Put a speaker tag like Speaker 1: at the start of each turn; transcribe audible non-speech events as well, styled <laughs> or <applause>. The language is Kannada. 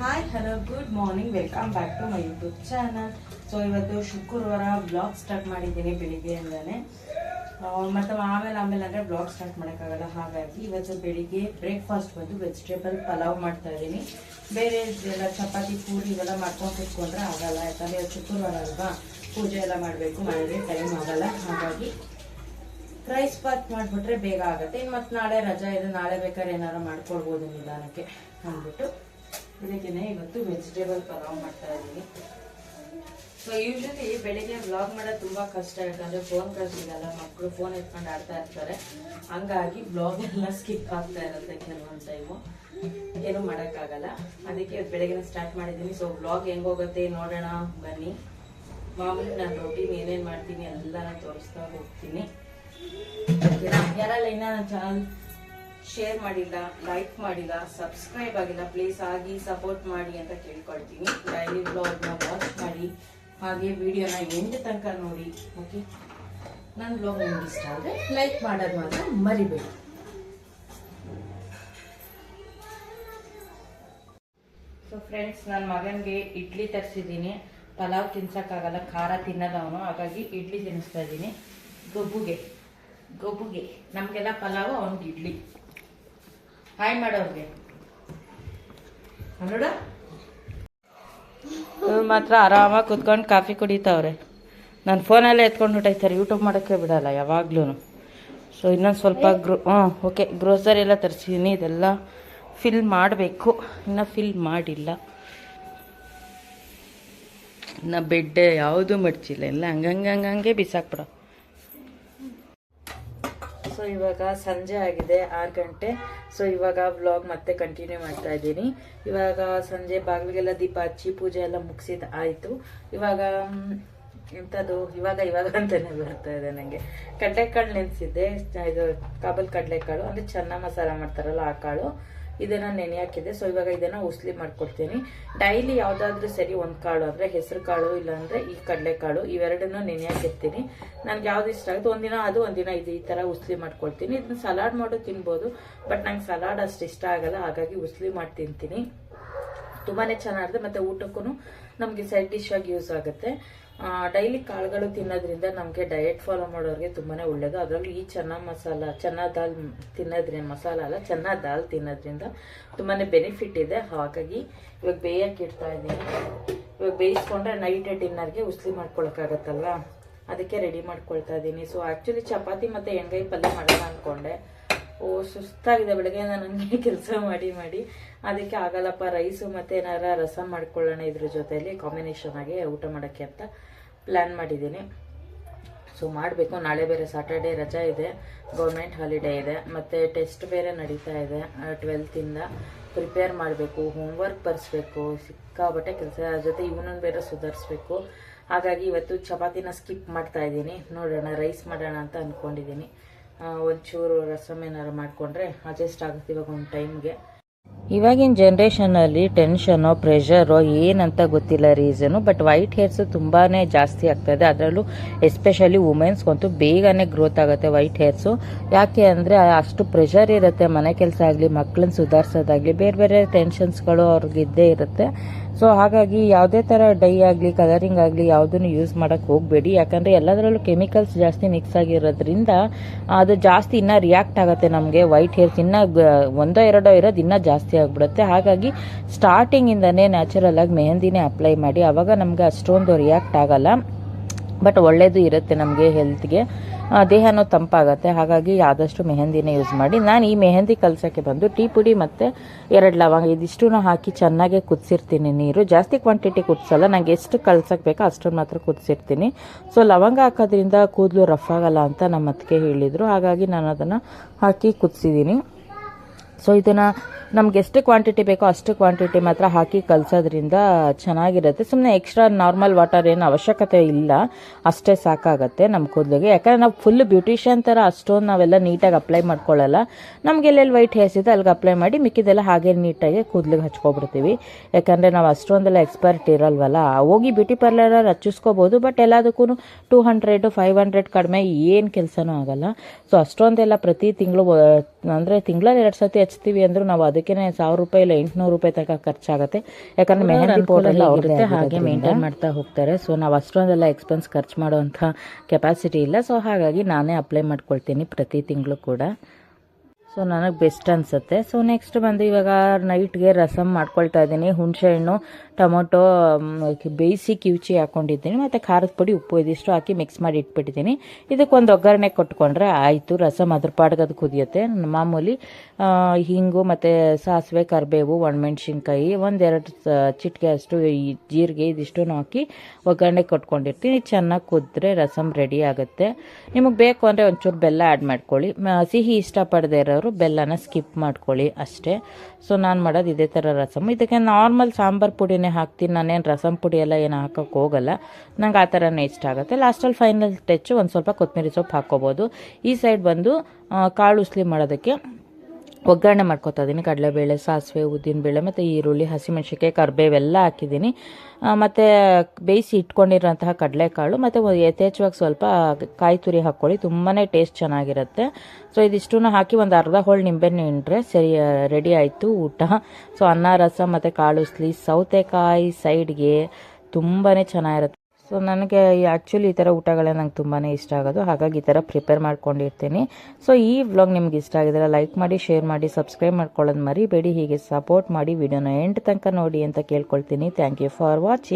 Speaker 1: Hi hello good morning welcome back to my YouTube channel so ಇವತ್ತು ಶುಕ್ರವಾರ ಬ್ಲಾಗ್ ಸ್ಟಾರ್ಟ್ ಮಾಡಿದ್ದೀನಿ ಬೆಳಿಗ್ಗೆ ಆ, ಮತ್ತು ಆಮೇಲೆ ಆಮೇಲೆ ಅಂದರೆ ಬ್ಲಾಗ್ ಸ್ಟಾರ್ಟ್ ಮಾಡೋಕ್ಕಾಗಲ್ಲ. ಹಾಗಾಗಿ ಇವತ್ತು ಬೆಳಿಗ್ಗೆ ಬ್ರೇಕ್ಫಾಸ್ಟ್ ಬಂದು ವೆಜಿಟೇಬಲ್ ಪಲಾವ್ ಮಾಡ್ತಾ ಇದ್ದೀನಿ. ಬೇರೆ ಎಲ್ಲ ಚಪಾತಿ ಪೂರಿ ಇವೆಲ್ಲ ಮಾಡ್ಕೊಂಡು ಕೂತ್ಕೊಂಡ್ರೆ ಆಗಲ್ಲ. ಯಾಕಂದರೆ ಇವತ್ತು ಶುಕ್ರವಾರ ಅಲ್ವಾ? ಪೂಜೆ ಎಲ್ಲ ಮಾಡಬೇಕು. ಮನೆಗೆ ಟೈಮ್ ಆಗಲ್ಲ. ಹಾಗಾಗಿ ರೈಸ್ ಪಾತ್ ಮಾಡಿಬಿಟ್ರೆ ಬೇಗ ಆಗುತ್ತೆ. ಇನ್ನು ಮತ್ತು ನಾಳೆ ರಜಾ ಇದೆ. ನಾಳೆ ಬೇಕಾದ್ರೆ ಏನಾರು ಮಾಡ್ಕೊಳ್ಬೋದು ನಿಧಾನಕ್ಕೆ ಅಂದ್ಬಿಟ್ಟು. ಬೆಳಿಗ್ಗೆನೆ ಇವತ್ತು ವೆಜಿಟೇಬಲ್ ಪಲಾವ್ ಮಾಡ್ತಾ ಇದ್ದೀನಿ. ಸೊ ಯೂಶಲಿ ಬೆಳಿಗ್ಗೆ ವ್ಲಾಗ್ ಮಾಡೋದು ತುಂಬಾ ಕಷ್ಟ. ಯಾಕಂದ್ರೆ ಫೋನ್ ಕಳ್ಸಿದಲ್ಲ ಮಕ್ಕಳು ಫೋನ್ ಎತ್ಕೊಂಡು ಆಡ್ತಾ ಇರ್ತಾರೆ. ಹಂಗಾಗಿ ಬ್ಲಾಗ್ ಎಲ್ಲ ಸ್ಕಿಪ್ ಆಗ್ತಾ ಇರುತ್ತೆ ಕೆಲವೊಂದು ಟೈಮು ಏನು ಮಾಡೋಕ್ಕಾಗಲ್ಲ. ಅದಕ್ಕೆ ಬೆಳಗ್ಗೆ ಸ್ಟಾರ್ಟ್ ಮಾಡಿದ್ದೀನಿ. ಸೊ ಬ್ಲಾಗ್ ಹೆಂಗೋಗುತ್ತೆ ನೋಡೋಣ. ಬನ್ನಿ. ಮಾಮೂಲಿ ನಾನು ರೊಟೀನ್ ಏನೇನು ಮಾಡ್ತೀನಿ ಎಲ್ಲ ತೋರಿಸ್ತಾ ಹೋಗ್ತೀನಿ. ಯಾರಲ್ಲ ಇನ್ನ ನನ್ನ ಚಾನಲ್ ಶೇರ್ ಮಾಡಿಲ್ಲ ಲೈಕ್ ಮಾಡಿಲ್ಲ ಸಬ್ಸ್ಕ್ರೈಬ್ ಆಗಿಲ್ಲ ಪ್ಲೀಸ್ ಆಗಿ ಸಪೋರ್ಟ್ ಮಾಡಿ ಅಂತ ಕೇಳ್ಕೊಳ್ತೀನಿ. ಡೈಲಿ ಬ್ಲಾಗ್ನ ವಾಚ್ ಮಾಡಿ, ಹಾಗೆ ವಿಡಿಯೋನ ಎಂಡ್ ತನಕ ನೋಡಿ ಓಕೆ ನನ್ನ ಬ್ಲಾಗ್ ನಿಮ್ಗೆ ಇಷ್ಟ ಆದರೆ ಲೈಕ್ ಮಾಡೋದು ಮಾತ್ರ ಮರಿಬೇಡಿ. ಸೊ ಫ್ರೆಂಡ್ಸ್ ನನ್ನ ಮಗನಿಗೆ ಇಡ್ಲಿ ತರಿಸಿದ್ದೀನಿ. ಪಲಾವ್ ತಿನ್ಸೋಕ್ಕಾಗಲ್ಲ, ಖಾರ ತಿನ್ನೋದವನು ಹಾಗಾಗಿ ಇಡ್ಲಿ ತಿನ್ನಿಸ್ತಾ ಇದ್ದೀನಿ. ಗೊಬ್ಬುಗೆ ಗೊಬ್ಬುಗೆ. ನಮಗೆಲ್ಲ ಪಲಾವು, ಅವ್ನಿಗೆ ಇಡ್ಲಿ. ಹಾಯ್ ಮಾಡೋರ್ಗೆ. ನೋಡ ಮಾತ್ರ ಆರಾಮಾಗಿ ಕುತ್ಕೊಂಡು ಕಾಫಿ ಕುಡಿತಾವ್ರೆ. ನಾನು ಫೋನಲ್ಲೇ ಎತ್ಕೊಂಡು ಹೊಟ್ಟೈತಾರೆ ಯೂಟ್ಯೂಬ್ ಮಾಡೋಕ್ಕೆ ಬಿಡಲ್ಲ ಯಾವಾಗ್ಲೂ ಸೊ ಇನ್ನೊಂದು ಸ್ವಲ್ಪ ಗ್ರೋ ಹಾಂ ಓಕೆ ಗ್ರೋಸರಿ ಎಲ್ಲ ತರಿಸಿದ್ದೀನಿ ಇದೆಲ್ಲ ಫಿಲ್ ಮಾಡಬೇಕು. ಇನ್ನು ಫಿಲ್ ಮಾಡಿಲ್ಲ. ಇನ್ನು ಬೆಡ್ ಯಾವುದೂ ಮಡ್ಚಿಲ್ಲ ಎಲ್ಲ ಹಂಗಂಗೆ ಹಂಗಂಗೆ ಬಿಸಾಕ್ಬಿಡ ಸೊ ಇವಾಗ ಸಂಜೆ ಆಗಿದೆ, ಆರು ಗಂಟೆ. ಸೊ ಇವಾಗ ವ್ಲಾಗ್ ಮತ್ತೆ ಕಂಟಿನ್ಯೂ ಮಾಡ್ತಾ ಇದ್ದೀನಿ. ಇವಾಗ ಸಂಜೆ ಬಾಗಿಲಿಗೆಲ್ಲ ದೀಪ ಹಚ್ಚಿ ಪೂಜೆ ಎಲ್ಲ ಮುಗಿಸಿದ ಆಯಿತು. ಇವಾಗ ಎಂಥದ್ದು ಇವಾಗ ಇವಾಗ ಅಂತಲೇ ಬರ್ತಾ ಇದೆ ನನಗೆ ಕಡಲೆಕಾಳು ನೆನೆಸಿದ್ದೆ. ಇದು ಕಾಬಲ್ ಕಡಲೆಕಾಳು. ಅಂದರೆ ಚೆನ್ನ ಮಸಾಲ ಮಾಡ್ತಾರಲ್ಲ ಆ ಕಾಳು. ಇದನ್ನ ನೆನೆ ಹಾಕಿದೆ ಸೊ ಇವಾಗ ಇದನ್ನ ಉಸ್ಲಿ ಮಾಡ್ಕೊಡ್ತೀನಿ. ಡೈಲಿ ಯಾವುದಾದ್ರೂ ಸರಿ ಒಂದು ಕಾಳು ಅಂದರೆ ಹೆಸರು ಕಾಳು ಇಲ್ಲಾಂದರೆ ಈ ಕಡಲೆಕಾಳು ಇವೆರಡನ್ನು ನೆನೆ ಹಾಕಿರ್ತೀನಿ. ನನ್ಗೆ ಯಾವ್ದು ಇಷ್ಟ ಆಗುತ್ತೆ? ಒಂದಿನ ಅದು, ಒಂದಿನ ಇದು ಈ ತರ ಉಸ್ಲಿ ಮಾಡ್ಕೊಳ್ತೀನಿ. ಇದನ್ನ ಸಲಾಡ್ ಮಾಡು ತಿನ್ಬೋದು, ಬಟ್ ನಂಗೆ ಸಲಾಡ್ ಅಷ್ಟು ಇಷ್ಟ ಆಗಲ್ಲ. ಹಾಗಾಗಿ ಉಸ್ಲಿ ಮಾಡಿ ತಿಂತೀನಿ. ತುಂಬಾನೇ ಚೆನ್ನಾಗಿದೆ ಮತ್ತೆ ಊಟಕ್ಕೂ ನಮಗೆ ಸೈಡ್ ಡಿಶ್ ಆಗಿ ಯೂಸ್ ಆಗುತ್ತೆ. ಡೈಲಿ ಕಾಳುಗಳು ತಿನ್ನೋದ್ರಿಂದ ನಮಗೆ ಡಯಟ್ ಫಾಲೋ ಮಾಡೋರಿಗೆ ತುಂಬಾ ಒಳ್ಳೇದು. ಅದರಲ್ಲೂ ಈ ಚೆನ್ನ ಮಸಾಲ, ಚೆನ್ನ ದಾಲ್ ತಿನ್ನೋದ್ರಿಂದ ಮಸಾಲ ಅಲ್ಲ, ಚೆನ್ನ ದಾಲ್ ತಿನ್ನೋದ್ರಿಂದ ತುಂಬಾ ಬೆನಿಫಿಟ್ ಇದೆ. ಹಾಗಾಗಿ ಇವಾಗ ಬೇಯಕ್ಕೆ ಇಡ್ತಾ ಇದ್ದೀನಿ. ಇವಾಗ ಬೇಯಿಸ್ಕೊಂಡ್ರೆ ನೈಟ್ ಡಿನ್ನರ್ಗೆ ಉಸ್ಲಿ ಮಾಡ್ಕೊಳಕ್ಕಾಗತ್ತಲ್ವಾ? ಅದಕ್ಕೆ ರೆಡಿ ಮಾಡ್ಕೊಳ್ತಾ ಇದ್ದೀನಿ. ಸೊ ಆ್ಯಕ್ಚುಲಿ ಚಪಾತಿ ಮತ್ತು ಎಣ್ಗಾಯಿ ಪಲ್ಯ ಮಾಡೋಣ ಅನ್ಕೊಂಡೆ. ಓ, ಸುಸ್ತಾಗಿದೆ ಬೆಳಗ್ಗೆ ನನಗೆ <laughs> ಕೆಲಸ ಮಾಡಿ ಮಾಡಿ. ಅದಕ್ಕೆ ಆಗಲ್ಲಪ್ಪ, ರೈಸು ಮತ್ತೆ ಏನಾರ ರಸ ಮಾಡ್ಕೊಳ್ಳೋಣ ಇದ್ರ ಜೊತೆಯಲ್ಲಿ ಕಾಂಬಿನೇಷನ್ ಆಗಿ ಊಟ ಮಾಡೋಕ್ಕೆ ಅಂತ ಪ್ಲ್ಯಾನ್ ಮಾಡಿದ್ದೀನಿ. ಸೊ ಮಾಡಬೇಕು. ನಾಳೆ ಬೇರೆ ಸಾಟರ್ಡೆ ರಜಾ ಇದೆ. ಗೌರ್ಮೆಂಟ್ ಹಾಲಿಡೇ ಇದೆ. ಮತ್ತು ಟೆಸ್ಟ್ ಬೇರೆ ನಡೀತಾ ಇದೆ. ಟ್ವೆಲ್ತಿಂದ ಪ್ರಿಪೇರ್ ಮಾಡಬೇಕು. ಹೋಮ್ವರ್ಕ್ ಬರೆಸ್ಬೇಕು. ಸಿಕ್ಕಾಬಟ್ಟೆ ಕೆಲಸ. ಜೊತೆ ಇವನನ್ನು ಬೇರೆ ಸುಧಾರಿಸ್ಬೇಕು. ಹಾಗಾಗಿ ಇವತ್ತು ಚಪಾತಿನ ಸ್ಕಿಪ್ ಮಾಡ್ತಾ ಇದ್ದೀನಿ. ನೋಡೋಣ ರೈಸ್ ಮಾಡೋಣ ಅಂತ ಅಂದ್ಕೊಂಡಿದ್ದೀನಿ ಒಂಚೂರು ರಸಮ್ ಏನಾದ್ರು ಮಾಡಿಕೊಂಡ್ರೆ ಅಡ್ಜಸ್ಟ್ ಆಗುತ್ತೆ ಇವಾಗ ಒಂದು ಟೈಮ್ಗೆ ಇವಾಗಿನ ಜನ್ರೇಷನಲ್ಲಿ ಟೆನ್ಷನು ಪ್ರೆಷರು ಏನಂತ ಗೊತ್ತಿಲ್ಲ ರೀಸನು ಬಟ್ ವೈಟ್ ಹೇರ್ಸು ತುಂಬಾ ಜಾಸ್ತಿ ಆಗ್ತದೆ ಅದರಲ್ಲೂ ಎಸ್ಪೆಷಲಿ ವುಮೆನ್ಸ್ಗಂತೂ ಬೇಗನೆ ಗ್ರೋತ್ ಆಗುತ್ತೆ ವೈಟ್ ಹೇರ್ಸು ಯಾಕೆ ಅಂದರೆ ಅಷ್ಟು ಪ್ರೆಷರ್ ಇರುತ್ತೆ, ಮನೆ ಕೆಲಸ ಆಗಲಿ ಮಕ್ಕಳನ್ನ ಸುಧಾರಿಸೋದಾಗಲಿ ಬೇರೆ ಬೇರೆ ಟೆನ್ಷನ್ಸ್ಗಳು ಅವ್ರಿಗೆ ಇದ್ದೇ ಇರುತ್ತೆ. ಸೊ ಹಾಗಾಗಿ ಯಾವುದೇ ಥರ ಡೈ ಆಗಲಿ ಕಲರಿಂಗ್ ಆಗಲಿ ಯಾವುದನ್ನು ಯೂಸ್ ಮಾಡೋಕ್ಕೆ ಹೋಗಬೇಡಿ. ಯಾಕಂದರೆ ಎಲ್ಲದರಲ್ಲೂ ಕೆಮಿಕಲ್ಸ್ ಜಾಸ್ತಿ ಮಿಕ್ಸ್ ಆಗಿರೋದ್ರಿಂದ ಅದು ಜಾಸ್ತಿ ಇನ್ನೂ ರಿಯಾಕ್ಟ್ ಆಗುತ್ತೆ ನಮಗೆ. ವೈಟ್ ಹೇರ್ಸ್ ಇನ್ನೂ ಒಂದೋ ಎರಡೋ ಇರೋದು ಇನ್ನೂ ಜಾಸ್ತಿ ಆಗಿಬಿಡುತ್ತೆ. ಹಾಗಾಗಿ ಸ್ಟಾರ್ಟಿಂಗಿಂದನೇ ನ್ಯಾಚುರಲ್ ಆಗಿ ಮೆಹಂದಿನೇ ಅಪ್ಲೈ ಮಾಡಿ. ಆವಾಗ ನಮಗೆ ಅಷ್ಟೊಂದು ರಿಯಾಕ್ಟ್ ಆಗಲ್ಲ. ಬಟ್ ಒಳ್ಳೆಯದು ಇರುತ್ತೆ ನಮಗೆ ಹೆಲ್ತ್ಗೆ ದೇಹನೂ ತಂಪಾಗುತ್ತೆ. ಹಾಗಾಗಿ ಆದಷ್ಟು ಮೆಹಂದಿನೇ ಯೂಸ್ ಮಾಡಿ. ನಾನು ಈ ಮೆಹಂದಿ ಕಲಸೋಕ್ಕೆ ಬಂದು ಟೀ ಪುಡಿ ಮತ್ತು ಎರಡು ಲವಂಗ ಇದಿಷ್ಟೂ ಹಾಕಿ ಚೆನ್ನಾಗಿ ಕುದಿಸಿರ್ತೀನಿ ನೀರು. ಜಾಸ್ತಿ ಕ್ವಾಂಟಿಟಿ ಕುದಿಸಲ್ಲ. ನಂಗೆ ಎಷ್ಟು ಕಲ್ಸಕ್ಕೆ ಬೇಕೋ ಅಷ್ಟನ್ನು ಮಾತ್ರ ಕುದಿಸಿರ್ತೀನಿ. ಸೊ ಲವಂಗ ಹಾಕೋದ್ರಿಂದ ಕೂದಲು ರಫ್ ಆಗಲ್ಲ ಅಂತ ನಮ್ಮ ಅತ್ತಿಗೆ ಹೇಳಿದರು. ಹಾಗಾಗಿ ನಾನು ಅದನ್ನು ಹಾಕಿ ಕುದಿಸಿದ್ದೀನಿ ಸೊ ಇದನ್ನು ನಮ್ಗೆ ಎಷ್ಟು ಕ್ವಾಂಟಿಟಿ ಬೇಕೋ ಅಷ್ಟು ಕ್ವಾಂಟಿಟಿ ಮಾತ್ರ ಹಾಕಿ ಕಲಸೋದ್ರಿಂದ ಚೆನ್ನಾಗಿರುತ್ತೆ. ಸುಮ್ಮನೆ ಎಕ್ಸ್ಟ್ರಾ ನಾರ್ಮಲ್ ವಾಟರ್ ಏನು ಅವಶ್ಯಕತೆ ಇಲ್ಲ. ಅಷ್ಟೇ ಸಾಕಾಗುತ್ತೆ ನಮ್ಮ ಕೂದಲಿಗೆ. ಯಾಕಂದರೆ ನಾವು ಫುಲ್ ಬ್ಯೂಟಿಷಿಯನ್ ಥರ ಅಷ್ಟೊಂದು ನಾವೆಲ್ಲ ನೀಟಾಗಿ ಅಪ್ಲೈ ಮಾಡ್ಕೊಳ್ಳಲ್ಲ ನಮ್ಗೆ ಎಲ್ಲೆಲ್ಲಿ ವೈಟ್ ಹೇರ್ಸ್ ಇದೆ ಅಲ್ಲಿಗೆ ಅಪ್ಲೈ ಮಾಡಿ ಮಿಕ್ಕಿದೆಲ್ಲ ಹಾಗೆ ನೀಟಾಗಿ ಕೂದಲಿಗೆ ಹಚ್ಕೊಬಿಡ್ತೀವಿ. ಯಾಕಂದರೆ ನಾವು ಅಷ್ಟೊಂದೆಲ್ಲ ಎಕ್ಸ್ಪರ್ಟ್ ಇರಲ್ವಲ್ಲ. ಹೋಗಿ ಬ್ಯೂಟಿ ಪಾರ್ಲರಲ್ಲಿ ಹಚ್ಚಿಸ್ಕೋಬೋದು ಬಟ್ ಎಲ್ಲದಕ್ಕೂ ಟೂ ಹಂಡ್ರೆಡು ಫೈವ್ ಹಂಡ್ರೆಡ್ ಕಡಿಮೆ ಏನು ಕೆಲಸನೂ ಆಗಲ್ಲ. ಸೊ ಅಷ್ಟೊಂದೆಲ್ಲ ಪ್ರತಿ ತಿಂಗಳು, ಅಂದರೆ ತಿಂಗಳಲ್ಲಿ ಎರಡು ಸತಿ ಹಚ್ತೀವಿ ಅಂದ್ರೂ ನಾವು ಅದಕ್ಕೆ ಸಾವಿರ ರೂಪಾಯಿ ಇಲ್ಲ ಎಂಟುನೂರು ರೂಪಾಯಿ ತನಕ ಖರ್ಚಾಗುತ್ತೆ. ಯಾಕಂದ್ರೆ ಮೆಹಂದಿ ಪೌಡರ್ ಎಲ್ಲ ಅವ್ರದ್ದೇ ಹಾಗೆ ಮೇಂಟೈನ್ ಮಾಡ್ತಾ ಹೋಗ್ತಾರೆ. ಸೊ ನಾವು ಅಷ್ಟೊಂದೆಲ್ಲ ಎಕ್ಸ್ಪೆನ್ಸ್ ಖರ್ಚು ಮಾಡುವಂಥ ಕೆಪಾಸಿಟಿ ಇಲ್ಲ. ಸೊ ಹಾಗಾಗಿ ನಾನೇ ಅಪ್ಲೈ ಮಾಡ್ಕೊಳ್ತೀನಿ ಪ್ರತಿ ತಿಂಗಳು ಕೂಡ. ಸೊ ನನಗೆ ಬೆಸ್ಟ್ ಅನಿಸುತ್ತೆ. ಸೊ ನೆಕ್ಸ್ಟ್ ಬಂದು ಇವಾಗ ನೈಟ್ಗೆ ರಸಮ್ ಮಾಡ್ಕೊಳ್ತಾ ಇದ್ದೀನಿ. ಹುಣಸೆಹಣ್ಣು ಟೊಮೊಟೊ ಬೇಯಿಸಿ ಕಿವುಚಿ ಹಾಕ್ಕೊಂಡಿದ್ದೀನಿ ಮತ್ತು ಖಾರದ ಪುಡಿ ಉಪ್ಪು ಇದಿಷ್ಟು ಹಾಕಿ ಮಿಕ್ಸ್ ಮಾಡಿ ಇಟ್ಬಿಟ್ಟಿದ್ದೀನಿ. ಇದಕ್ಕೊಂದು ಒಗ್ಗರಣೆ ಕೊಟ್ಕೊಂಡ್ರೆ ಆಯಿತು. ರಸಮ್ ಅದ್ರ ಪಾಡ್ಗೆ ಅದು ಕುದಿಯುತ್ತೆ. ಮಾಮೂಲಿ ಹಿಂಗು ಮತ್ತು ಸಾಸಿವೆ, ಕರಿಬೇವು, ಒಣಮೆಣ್ಸಿನ್ಕಾಯಿ, ಒಂದೆರಡು ಚಿಟಿಕೆ ಅಷ್ಟು ಈ ಜೀರಿಗೆ ಇದಿಷ್ಟು ಹಾಕಿ ಒಗ್ಗರಣೆ ಕೊಟ್ಕೊಂಡಿರ್ತೀನಿ. ಚೆನ್ನಾಗಿ ಕುದ್ರೆ ರಸಮ್ ರೆಡಿ ಆಗುತ್ತೆ. ನಿಮಗೆ ಬೇಕು ಅಂದರೆ ಒಂಚೂರು ಬೆಲ್ಲ ಆ್ಯಡ್ ಮಾಡ್ಕೊಳ್ಳಿ. ಸಿಹಿ ಇಷ್ಟಪಡದೆ ಇರೋರು ಬೆಲ್ಲನ ಸ್ಕಿಪ್ ಮಾಡ್ಕೊಳ್ಳಿ ಅಷ್ಟೇ. ಸೊ ನಾನು ಮಾಡೋದು ಇದೇ ಥರ ರಸಮ್ ಇದಕ್ಕೆ ನಾರ್ಮಲ್ ಸಾಂಬಾರು ಪುಡಿನೇ ಹಾಕ್ತೀನಿ. ನಾನೇನು ರಸಮ್ ಪುಡಿ ಎಲ್ಲ ಏನು ಹಾಕೋಕ್ಕೆ ಹೋಗಲ್ಲ. ನಂಗೆ ಆ ಥರನೇ ಇಷ್ಟ ಆಗುತ್ತೆ. ಲಾಸ್ಟಲ್ಲಿ ಫೈನಲ್ ಟೆಚ್ಚು ಒಂದು ಸ್ವಲ್ಪ ಕೊತ್ತಂಬರಿ ಸೊಪ್ಪು ಹಾಕ್ಕೋಬೋದು. ಈ ಸೈಡ್ ಬಂದು ಕಾಳು ಉಸ್ಲಿ ಮಾಡೋದಕ್ಕೆ ಒಗ್ಗರಣೆ ಮಾಡ್ಕೊತಾ ಇದ್ದೀನಿ ಕಡಲೆಬೇಳೆ, ಸಾಸಿವೆ, ಉದ್ದಿನಬೇಳೆ ಮತ್ತು ಈರುಳ್ಳಿ, ಹಸಿಮೆಣ್ಸಿನ್ಕಾಯಿ ಕರಿಬೇವೆಲ್ಲ ಹಾಕಿದ್ದೀನಿ ಮತ್ತು ಬೇಯಿಸಿ ಇಟ್ಕೊಂಡಿರೋಂತಹ ಕಡಲೆಕಾಳು ಮತ್ತು ಯಥೇಚ್ಛವಾಗಿ ಸ್ವಲ್ಪ ಕಾಯಿ ತುರಿ ಹಾಕ್ಕೊಳ್ಳಿ ತುಂಬಾ ಟೇಸ್ಟ್ ಚೆನ್ನಾಗಿರುತ್ತೆ. ಸೊ ಇದಿಷ್ಟು ಹಾಕಿ ಒಂದು ಅರ್ಧ ಹೋಳು ನಿಂಬೆ ಹಿಂಡ್ರೆ ಸರಿ ರೆಡಿ ಆಯಿತು ಊಟ. ಸೊ ಅನ್ನ, ರಸ ಮತ್ತು ಕಾಳು, ಉಸ್ಲಿ, ಸೌತೆಕಾಯಿ ಸೈಡ್ಗೆ ತುಂಬಾ ಚೆನ್ನಾಗಿರುತ್ತೆ. ಸೊ ನನಗೆ ಆ್ಯಕ್ಚುಲಿ ಈ ಥರ ಊಟಗಳೇ ನಂಗೆ ತುಂಬಾ ಇಷ್ಟ ಆಗೋದು. ಹಾಗಾಗಿ ಈ ಥರ ಪ್ರಿಪೇರ್ ಮಾಡ್ಕೊಂಡಿರ್ತೀನಿ. ಸೊ ಈ ವ್ಲಾಗ್ ನಿಮ್ಗೆ ಇಷ್ಟ ಆಗಿದ್ರೆ ಲೈಕ್ ಮಾಡಿ ಶೇರ್ ಮಾಡಿ ಸಬ್ಸ್ಕ್ರೈಬ್ ಮಾಡ್ಕೊಳ್ಳೋದು ಮರಿಬೇಡಿ. ಹೀಗೆ ಸಪೋರ್ಟ್ ಮಾಡಿ ವಿಡಿಯೋನ ಎಂಡ್ ತನಕ ನೋಡಿ ಅಂತ ಕೇಳ್ಕೊಳ್ತೀನಿ. Thank you for watching